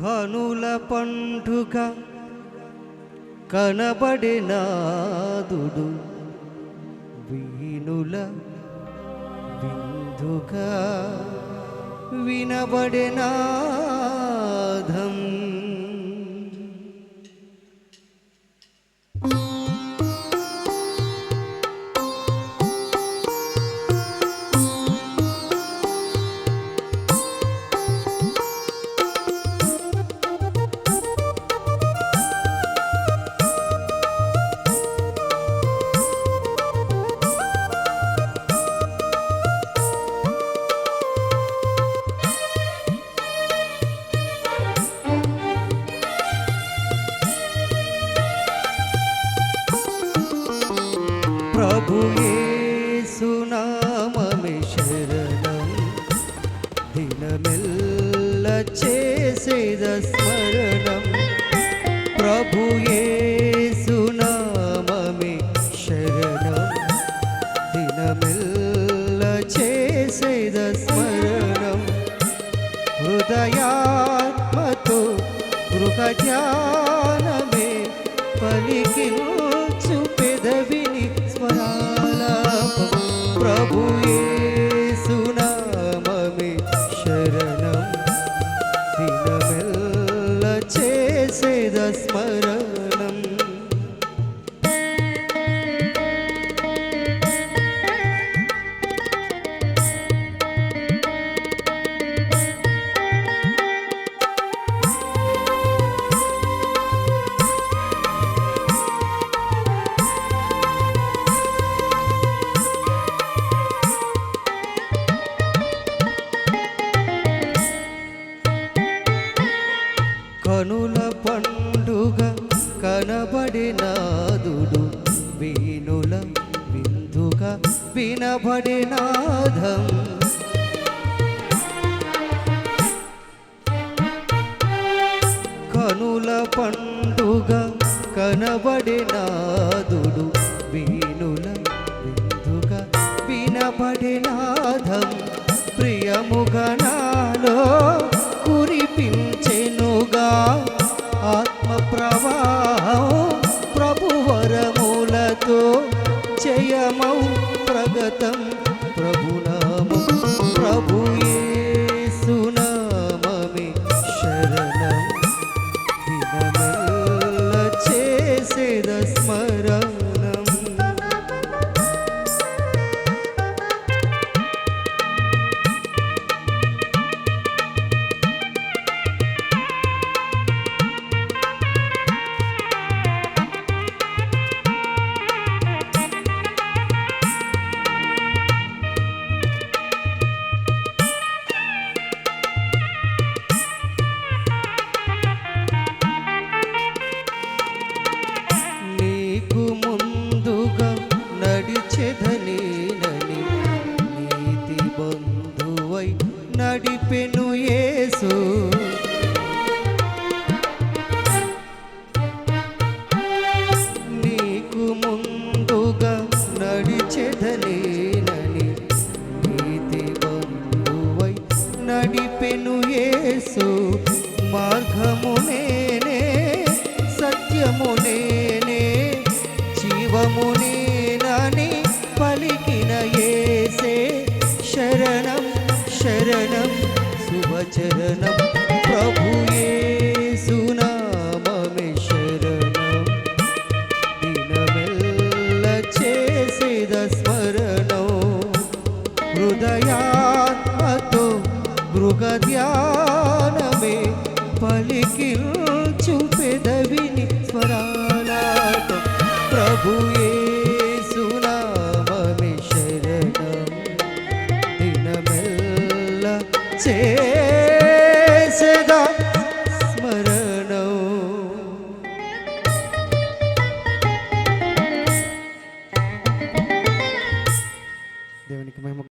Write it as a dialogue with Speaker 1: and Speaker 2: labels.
Speaker 1: కనుల పండుగ కనబడినాదుడు. వీణుల విందుగా వినబడినా ప్రభు సునామమే శరణం దినమెల్ల చేసేద స్మరణం ప్రభు శరణం దినమెల్ల చేసేద స్మరణం హృదయాత్మతో గృహ ధ్యానమే చేసేద స్మరణం కనుల విందుగా కనబడినాదుడు వీణుల విందుగా వినబడినాదం. కనుల పండుగ కనబడినాదుడు వీణుల విందుగా వినబడినాదం. ప్రియముగా ప్రభువరములతో జయమౌ ప్రగతం. ప్రభునామం ప్రభుయే నడిచెదనేనని నీతి బంధువై నడిపెను యేసు. మార్గమునేనే సత్యమునేనే జీవమునేనని పలికిన యేసే. శరణం శరణం శుభచరణం ప్రభుయేసునా ధ్యానమే పలికించు పెదవిని స్వరాలత. ప్రభుయే సునామమి శరణం. దినమెల్ల చే